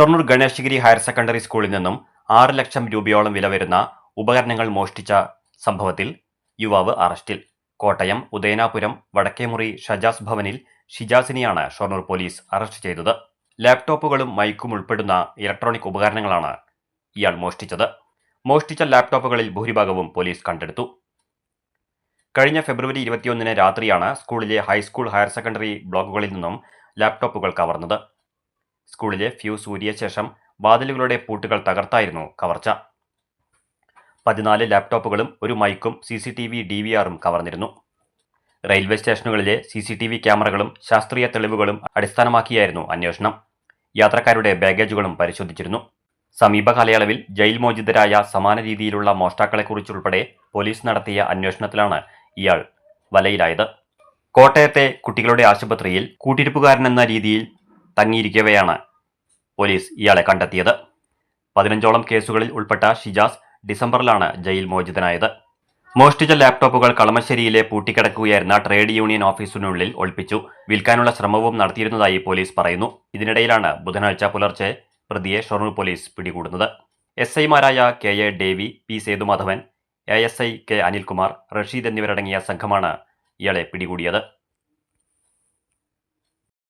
Shoranur Ganeshagiri higher secondary സ്കൂളിൽ നിന്നും ആറ് ലക്ഷം രൂപയോളം വില വരുന്ന ഉപകരണങ്ങൾ മോഷ്ടിച്ച സംഭവത്തിൽ യുവാവ് അറസ്റ്റിൽ. കോട്ടയം ഉദയനാപുരം വടക്കേമുറി ഷജാസ് ഭവനിൽ ഷിജാസിനെയാണ് ഷൊർണൂർ പോലീസ് അറസ്റ്റ് ചെയ്തത്. ലാപ്ടോപ്പുകളും മൈക്കും ഉൾപ്പെടുന്ന ഇലക്ട്രോണിക് ഉപകരണങ്ങളാണ് ഇയാൾ മോഷ്ടിച്ചത്. മോഷ്ടിച്ച ലാപ്ടോപ്പുകളിൽ ഭൂരിഭാഗവും പോലീസ് കണ്ടെടുത്തു. കഴിഞ്ഞ ഫെബ്രുവരി ഇരുപത്തിയൊന്നിന് രാത്രിയാണ് സ്കൂളിലെ ഹൈസ്കൂൾ ഹയർ സെക്കൻഡറി ബ്ലോക്കുകളിൽ നിന്നും ലാപ്ടോപ്പുകൾ കവർന്നത്. സ്കൂളിലെ ഫ്യൂസ് ഊരിയ ശേഷം വാതിലുകളുടെ പൂട്ടുകൾ തകർത്തായിരുന്നു കവർച്ച. പതിനാല് ലാപ്ടോപ്പുകളും ഒരു മൈക്കും C C T V D V ആറും കവർന്നിരുന്നു. റെയിൽവേ സ്റ്റേഷനുകളിലെ സി സി ടി വി ക്യാമറകളും ശാസ്ത്രീയ തെളിവുകളും അടിസ്ഥാനമാക്കിയായിരുന്നു അന്വേഷണം. യാത്രക്കാരുടെ ബാഗേജുകളും പരിശോധിച്ചിരുന്നു. സമീപകാലയളവിൽ ജയിൽ മോചിതരായ സമാന രീതിയിലുള്ള മോഷ്ടാക്കളെക്കുറിച്ചുൾപ്പെടെ പോലീസ് നടത്തിയ അന്വേഷണത്തിലാണ് ഇയാൾ വലയിലായത്. കോട്ടയത്തെ കുട്ടികളുടെ ആശുപത്രിയിൽ കൂട്ടിരിപ്പുകാരനെന്ന രീതിയിൽ തങ്ങിയിരിക്കവെയാണ് പോലീസ് ഇയാളെ കണ്ടെത്തിയത്. പതിനഞ്ചോളം കേസുകളിൽ ഉൾപ്പെട്ട ഷിജാസ് ഡിസംബറിലാണ് ജയിൽ മോചിതനായത്. മോഷ്ടിച്ച ലാപ്ടോപ്പുകൾ കളമശ്ശേരിയിലെ പൂട്ടിക്കിടക്കുകയായിരുന്ന ട്രേഡ് യൂണിയൻ ഓഫീസിനുള്ളിൽ ഒളിപ്പിച്ചു. വിൽക്കാനുള്ള ശ്രമവും നടത്തിയിരുന്നതായി പോലീസ് പറയുന്നു. ഇതിനിടയിലാണ് ബുധനാഴ്ച പുലർച്ചെ പ്രതിയെ ഷൊർണൂർ പോലീസ് പിടികൂടുന്നത്. എസ് ഐമാരായ K A Davy P Sethumadhavan A S I K Anilkumar Rasheed എന്നിവരടങ്ങിയ സംഘമാണ് ഇയാളെ പിടികൂടിയത്.